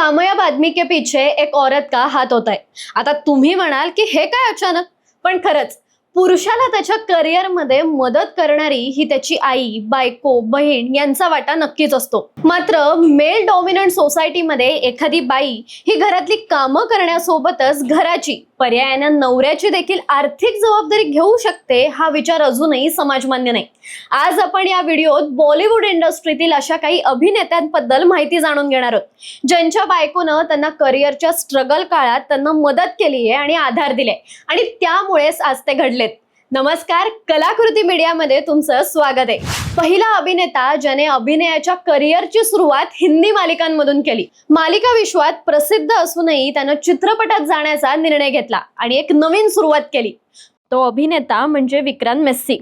कामयाब आदमी के पीछे एक औरत का हात होता आहे आता तुम्ही म्हणाल की हे काय अचानक? पण खरंच पुरुषाला त्याच्या करिअरमध्ये मदत करणारी ही त्याची आई बायको बहीण यांचा वाटा नक्कीच असतो. मात्र मेल डॉमिनंट सोसायटीमध्ये एखादी बाई ही घरातली कामं करण्यासोबतच घराची पर्यायानं नवऱ्याची देखील आर्थिक जबाबदारी घेऊ शकते हा विचार अजूनही समाजमान्य नाही. आज आपण या व्हिडिओत बॉलिवूड इंडस्ट्रीतील अशा काही अभिनेत्यांबद्दल माहिती जाणून घेणार आहोत. ज्यांच्या बायकोनं त्यांना करिअरच्या स्ट्रगल काळात त्यांना मदत केली आहे आणि आधार दिले आणि त्यामुळेच आज ते घडलेत. नमस्कार कलाकृती मीडियामध्ये तुमचं स्वागत आहे. पहिला अभिनेता ज्याने अभिनयाच्या करिअरची सुरुवात हिंदी मालिकांमधून केली. मालिका विश्वात प्रसिद्ध असूनही त्यानं चित्रपटात जाण्याचा निर्णय घेतला आणि एक नवीन सुरुवात केली. तो अभिनेता म्हणजे विक्रांत मेस्सी.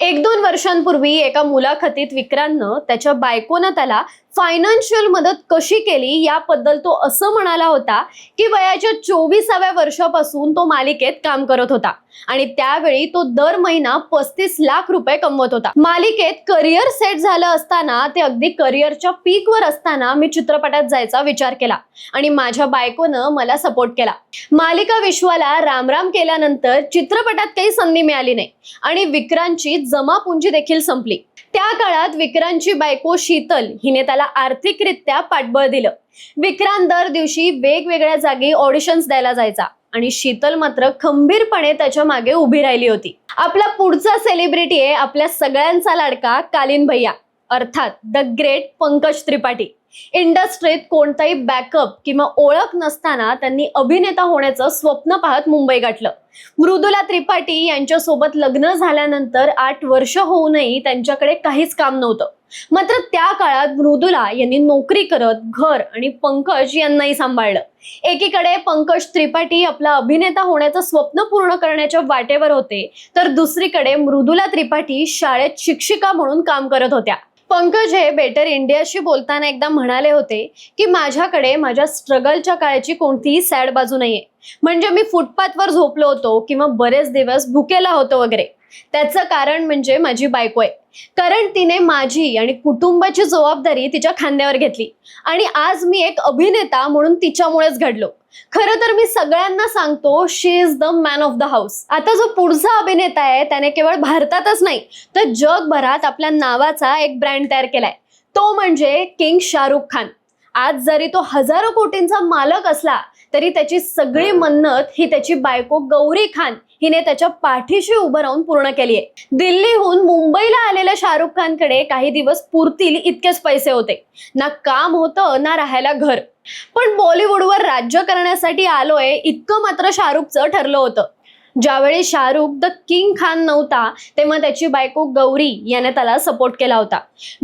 एक दोन वर्षांपूर्वी एका मुलाखतीत विक्रांतनं त्याच्या बायकोनं त्याला फायनान्शियल मदत कशी केली याबद्दल तो असं म्हणाला होता की वयाच्या चोवीसाव्या वर्षापासून तो मालिकेत काम करत होता. आणि त्यावेळी तो दर महिना पस्तीस लाख रुपये कमवत होता. मालिकेत करिअर सेट झालं असताना ते अगदी करिअरच्या पीकवर असताना मी चित्रपटात जायचा विचार केला आणि माझ्या बायकोनं मला सपोर्ट केला. मालिका विश्वाला रामराम केल्यानंतर चित्रपटात काही संधी मिळाली नाही आणि विक्रांतची जमापुंजी देखील संपली. त्या काळात विक्रांतची बायको शीतल हिने त्याला आर्थिकरित्या पाठबळ दिलं. विक्रांत दर दिवशी वेगवेगळ्या जागी ऑडिशन्स द्यायला जायचा आणि शीतल मात्र खंबीरपणे त्याच्यामागे उभी राहिली होती. आपला पुढचा सेलिब्रिटी आहे आपल्या सगळ्यांचा लाडका कालीन भैया अर्थात द ग्रेट पंकज त्रिपाठी. इंडस्ट्रीत कोणताही बॅकअप किंवा ओळख नसताना त्यांनी अभिनेता होण्याचं स्वप्न पाहत मुंबई गाठलं. मृदुला त्रिपाठी यांच्यासोबत लग्न झाल्यानंतर आठ वर्ष होऊनही त्यांच्याकडे काहीच काम नव्हतं. मात्र त्या काळात मृदुला यांनी नोकरी करत घर आणि पंकज यांनाही सांभाळलं. एकीकडे पंकज त्रिपाठी आपला अभिनेता होण्याचं स्वप्न पूर्ण करण्याच्या वाटेवर होते तर दुसरीकडे मृदुला त्रिपाठी शाळेत शिक्षिका म्हणून काम करत होत्या. पंकज हे बेटर इंडियाशी बोलताना एकदा म्हणाले होते की माझ्याकडे माझ्या स्ट्रगलच्या काळाची कोणतीही सॅड बाजू नाहीये. म्हणजे मी फुटपाथवर झोपलो होतो किंवा बरेच दिवस भुकेला होतो वगैरे. त्याचं कारण म्हणजे माझी बायको आहे. कारण तिने माझी आणि कुटुंबाची जबाबदारी तिच्या खांद्यावर घेतली. आणि आज मी एक अभिनेता म्हणून तिच्यामुळेच घडलो. खरं तर मी सगळ्यांना सांगतो she is the man of the house आता जो पुढचा अभिनेता आहे त्याने केवळ भारतातच नाही तर जगभरात आपल्या नावाचा एक ब्रँड तयार केलाय. तो म्हणजे किंग शाहरुख खान आज जरी तो हजारो कोटींचा मालक असला तरी त्याची सगळी मन्नत ही त्याची बायको गौरी खान हिने त्याच्या पाठीशी उभं राहून पूर्ण केली आहे. दिल्लीहून मुंबईला आलेल्या शाहरुख खानकडे काही दिवस पुरतील इतकेच पैसे होते. ना काम होतं ना राहायला घर. पण बॉलिवूडवर राज्य करण्यासाठी आलोय इतकं मात्र शाहरुखचं ठरलं होतं. ज्यावेळी शाहरुख द किंग खान नव्हता तेव्हा त्याची बायको गौरी याने त्याला सपोर्ट केला होता.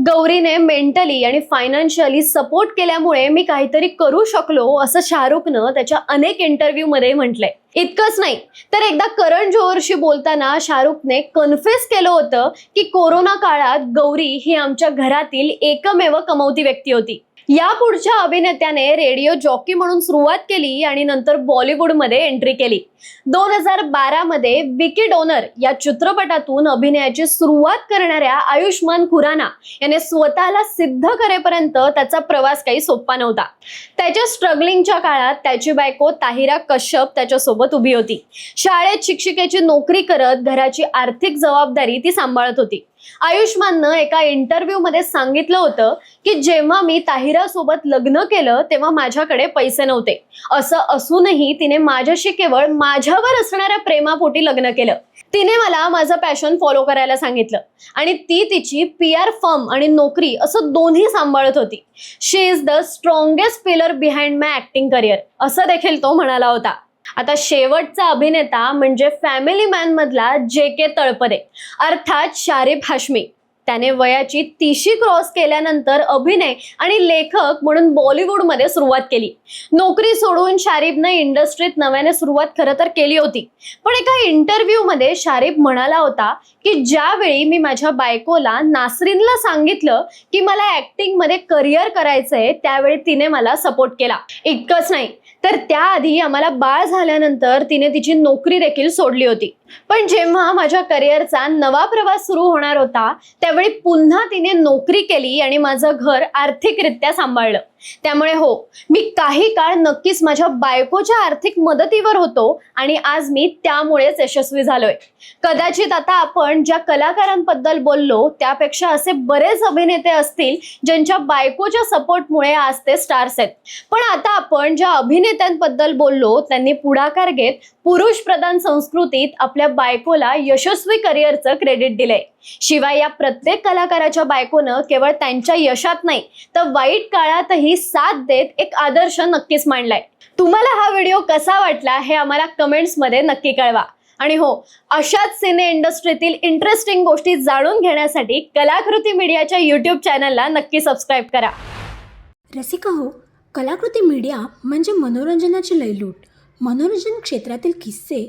गौरीने मेंटली आणि फायनान्शियली सपोर्ट केल्यामुळे मी काहीतरी करू शकलो असं शाहरुखनं त्याच्या अनेक इंटरव्ह्यू मध्ये म्हटलंय. इतकंच नाही तर एकदा करण जोहरशी बोलताना शाहरुखने कन्फेस केलं होतं की कोरोना काळात गौरी ही आमच्या घरातील एकमेव कमवती व्यक्ती होती. या पुढच्या अभिनेत्याने रेडिओ जॉकी म्हणून सुरुवात केली आणि नंतर बॉलिवूडमध्ये एंट्री केली. दोन हजार बारा मध्ये विकी डोनर या चित्रपटातून अभिनयाची सुरुवात करणाऱ्या आयुष्मान खुराना याने स्वतःला सिद्ध करेपर्यंत त्याचा प्रवास काही सोपा नव्हता. त्याच्या स्ट्रगलिंगच्या काळात त्याची बायको ताहिरा कश्यप त्याच्यासोबत उभी होती. शाळेत शिक्षिकेची नोकरी करत घराची आर्थिक जबाबदारी ती सांभाळत होती. आयुष्माननं एका इंटरव्ह्यूमध्ये सांगितलं होतं की जेव्हा मी ताहिरा सोबत लग्न केलं तेव्हा माझ्याकडे पैसे नव्हते. असं असूनही तिने माझ्याशी केवळ माझ्यावर असणाऱ्या प्रेमापोटी लग्न केलं. तिने मला माझं पॅशन फॉलो करायला सांगितलं आणि ती तिची पी आर फर्म आणि नोकरी असं दोन्ही सांभाळत होती. She is the strongest pillar behind my acting career असं देखील तो म्हणाला होता. आता शेवटचा अभिनेता म्हणजे फॅमिली मॅन मधला जे के तळपदे. अर्थात शारिफ हाशमी. त्याने वयाची तिशी क्रॉस केल्यानंतर अभिनय आणि लेखक म्हणून बॉलिवूडमध्ये सुरुवात केली. नोकरी सोडून शारिफनं इंडस्ट्रीत नव्याने सुरुवात खरं तर केली होती. पण एका इंटरव्ह्यूमध्ये शारिफ म्हणाला होता की ज्यावेळी मी माझ्या बायकोला नासरीनला सांगितलं की मला ऍक्टिंगमध्ये करिअर करायचंय त्यावेळी तिने मला सपोर्ट केला. इतकंच नाही. तर त्याआधी आम्हाला बाळ झाल्यानंतर तिने तिची नोकरी देखील सोडली होती. पण जेव्हा माझ्या करिअरचा नवा प्रवास सुरू होणार होता त्यावेळी पुन्हा तिने नोकरी केली आणि माझं घर आर्थिकरित्या सांभाळलं. त्यामुळे हो मी काही काळ नक्कीच माझ्या बायकोच्या आर्थिक मदतीवर होतो आणि आज मी त्यामुळेच यशस्वी झालोय. कदाचित आता आपण ज्या कलाकारांबद्दल बोललो त्यापेक्षा असे बरेच अभिनेते असतील ज्यांच्या बायकोच्या सपोर्टमुळे आज ते स्टार्स आहेत. पण आता आपण ज्या अभिनेत्यांबद्दल बोललो त्यांनी पुढाकार घेत पुरुष प्रधान संस्कृतीत आपल्या आपल्या बायकोला यशस्वी करिअरचं क्रेडिट दिलंय. शिवाय या प्रत्येक कलाकाराच्या बायकोनं केवळ त्यांच्या यशात नाही तर वाईट काळातही साथ देत एक आदर्श नक्कीच मांडलाय. तुम्हाला हा व्हिडिओ कसा वाटला हे आम्हाला कमेंट्समध्ये नक्की कळवा. आणि हो अशाच सिने इंडस्ट्रीतील इंटरेस्टिंग गोष्टी जाणून घेण्यासाठी कलाकृती मीडियाच्या युट्यूब चॅनलला नक्की सबस्क्राईब करा. रसिका हो कलाकृती मीडिया म्हणजे मनोरंजनाची लयलूट. मनोरंजन क्षेत्रातील किस्से